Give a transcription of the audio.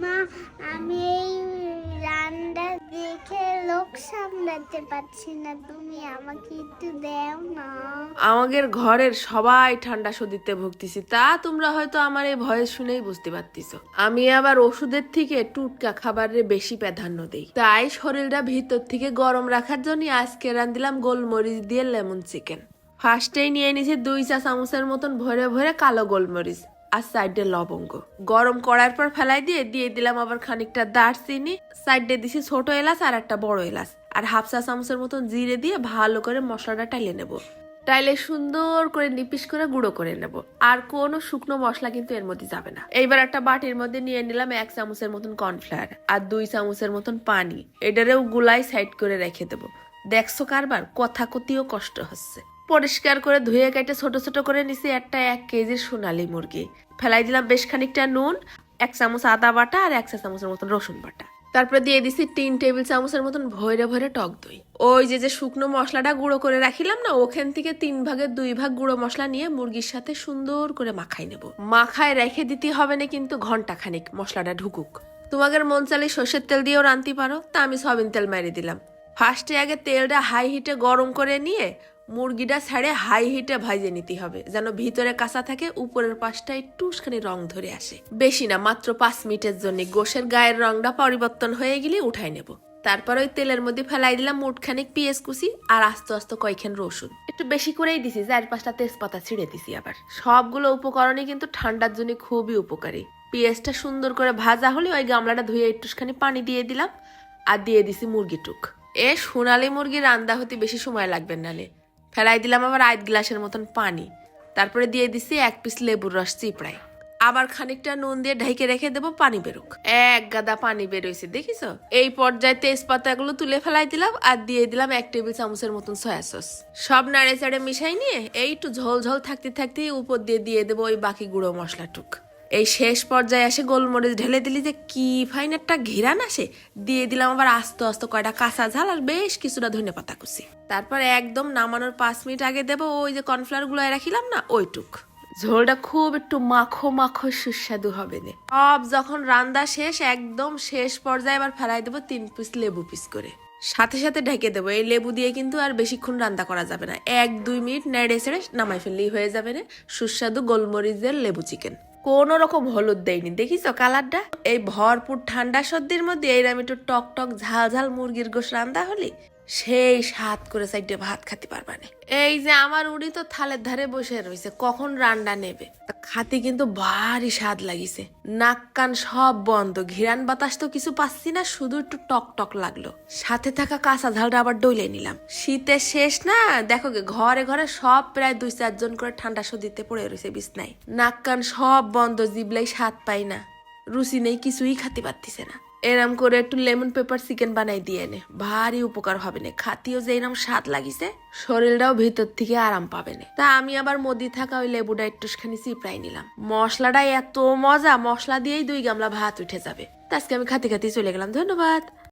মা, আমি এই রান্না দেখে লোক সামলাতে পারছি না। তুমি আমাকে একটু দাও না। আমাদের ঘরের সবাই ঠান্ডা সর্দিতে ভুগতেছি। তা তোমরা হয়তো আমার এই ভয়েস শুনেই বুঝতে পারতিছো। আমি আবার ওষুধের থেকে টুটকা খাবারের বেশি প্রাধান্য দেই। তাই শরীরটা ভিতর থেকে গরম রাখার জন্য আজকে রান্দিলাম গোলমরিচ দিয়ে লেমন চিকেন। ফার্স্টেই নিয়ে নিয়েছি দুই চা চামচের মতন ভরে ভরে কালো গোলমরিচ। আর সাইডে লবঙ্গ। গরম করার পর ফেলাই দিয়ে দিয়ে দিলাম আবার খানিকটা দারচিনি। সাইডে দিছি ছোট এলাচ আর একটা বড় এলাচ। আর হাফ চা চামচের মতন জিরে দিয়ে ভালো করে মশলাটা টাইলে নেব। টাইলে সুন্দর করে নিপিস করে গুঁড়ো করে নেব। আর কোনো শুকনো মশলা কিন্তু এর মধ্যে যাবে না। এইবার একটা বাটির মধ্যে নিয়ে নিলাম এক চামচের মতন কর্নফ্লাওয়ার আর দুই চামচের মতন পানি। এটারেও গুলাই সাইড করে রেখে দেবো। দেখছ কারবার? কথা কতিও কষ্ট হচ্ছে। পরিষ্কার করে ধুয়ে কেটে ছোট ছোট করে নিছি একটা এক কেজির সোনালি মুরগি। ফেলাই দিলাম বেশ খানিকটা নুন, এক চামচ আদা বাটা আর এক চা চামচের মতন রসুন বাটা। তারপরে দিয়ে দিছি তিন টেবিল চামচের মতন ভরে ভরে টক দই। ওই যে যে শুকনো মশলাটা গুঁড়ো করে রাখিলাম না, ওখান থেকে তিন ভাগের দুই ভাগ গুঁড়ো মশলা নিয়ে মুরগির সাথে সুন্দর করে মাখাই নেব। মাখায় রেখে দিতে হবে না কিন্তু ঘণ্টা খানিক মশলাটা ঢুকুক। তোমাদের মন চালে সর্ষের তেল দিয়েও রানতে পারো, তা আমি সয়াবিন তেল মেরে দিলাম। ফার্স্টে আগে তেলটা হাই হিটে গরম করে নিয়ে মুরগিটা ছেড়ে হাই হিটে ভাজে নিতে হবে, যেন ভিতরে কাঁচা থাকে, উপরের পাশটা একটুখানি রং ধরে আসে। বেশি না, মাত্র পাঁচ মিনিটের জন্য গোশের গায়ের রংটা পরিবর্তন হয়ে গেলে উঠাই নেব। তারপর ওই তেলের মধ্যে ফেলাই দিলাম মুঠখানিক পেঁয়াজ কুচি আর আস্তে আস্তে কয়েকখান রসুন। একটু বেশি করেই দিছি চার পাঁচটা তেজপাতা ছিঁড়ে দিছি আবার। সবগুলো উপকরণই কিন্তু ঠান্ডার জন্য খুবই উপকারী। পেঁয়াজটা সুন্দর করে ভাজা হলে ওই গামলাটা ধুয়ে একটুখানি পানি দিয়ে দিলাম আর দিয়ে দিছি মুরগি টুক এ সোনালি মুরগি রান্দা হতে বেশি সময় লাগবে নালে ফেলাই দিলাম আবার আধ গ্লাসের মতন পানি। তারপরে দিয়ে দিছি এক পিস লেবুর রস চিপড়াই আবার খানিকটা নুন দিয়ে ঢেকে রেখে দেবো, পানি বেরুক। এক গাদা পানি বেরোইছে দেখিস এই পর্যায়ে তেজপাতাগুলো তুলে ফেলাই দিলাম আর দিয়ে দিলাম এক টেবিল চামচের মতন সয়া সস। সব নাড়ে চাড়ে মিশাই নিয়ে এই একটু ঝোল ঝোল থাকতে থাকতেই উপর দিয়ে দিয়ে দেবো ওই বাকি গুঁড়ো মশলাটুক। এই শেষ পর্যায়ে এসে গোলমরিচ ঢেলে দিলি যে কি ফাইন একটা ঘিরান আসে দিয়ে দিলাম আবার আস্তে আস্তে কয়টা কাঁচা ঝাল আর বেশ কিছুটা ধনে পাতা কুচি। তারপর একদম নামানোর পাঁচ মিনিট আগে দেবো ওই যে কর্নফ্লাওয়ারগুলো রাখিলাম না, ওইটুক। ঝোলটা খুব একটু মাখো মাখো সুস্বাদু হবে না। সব যখন রান্না শেষ, একদম শেষ পর্যায়ে এবার ফেলাই দেবো তিন পিস লেবু পিস করে। সাথে সাথে ঢেকে দেবো, এই লেবু দিয়ে কিন্তু আর বেশিক্ষণ রান্না করা যাবে না। এক দুই মিনিট নেড়ে ছেড়ে নামাই ফেললেই হয়ে যাবে না। সুস্বাদু গোলমরিচের লেবু চিকেন। কোন রকম হলুদ দেয়নি। দেখিস কালারটা? এই ভরপুর ঠান্ডা সর্দির মধ্যে এইরকম একটু টক টক ঝাল ঝাল মুরগির গোস রান্দা হলি? সেই স্বাদ করে সাইডে ভাত খেতে পারবা না। এই যে আমার উড়ি তো থালের ধারে বসে রয়েছে কখন রান্না নেবে? খাতে কিন্তু ভারী স্বাদ লাগিছে। নাক কান সব বন্ধ, ঘিরান বাতাস তো কিছু পাচ্ছি না, শুধু একটু টক টক লাগল। সাথে থাকা কাঁচা ঝালটা আবার ডইলে নিলাম। শীতের শেষ না? দেখো ঘরে ঘরে সব প্রায় দুই চারজন করে ঠান্ডা সর্দিতে পড়ে রয়েছে বিছনায়। নাক কান সব বন্ধ জিবলাই স্বাদ পাই না। রুচি নেই, কিছুই খাতে পারতিছে না। এরম করে একটু লেমন পেপার চিকেন বানাই দিয়ে নে ভারী উপকার হবে না। খাতিও যে এরম স্বাদ লাগিছে, শরীরটাও ভিতর থেকে আরাম পাবে না। তা আমি আবার মদি থাকা ওই লেবুটা একটুখানি চিপড়াই নিলাম। মশলাটা এত মজা, মশলা দিয়েই দুই গামলা ভাত উঠে যাবে। তা আজকে আমি খাতে খাতে চলে গেলাম, ধন্যবাদ।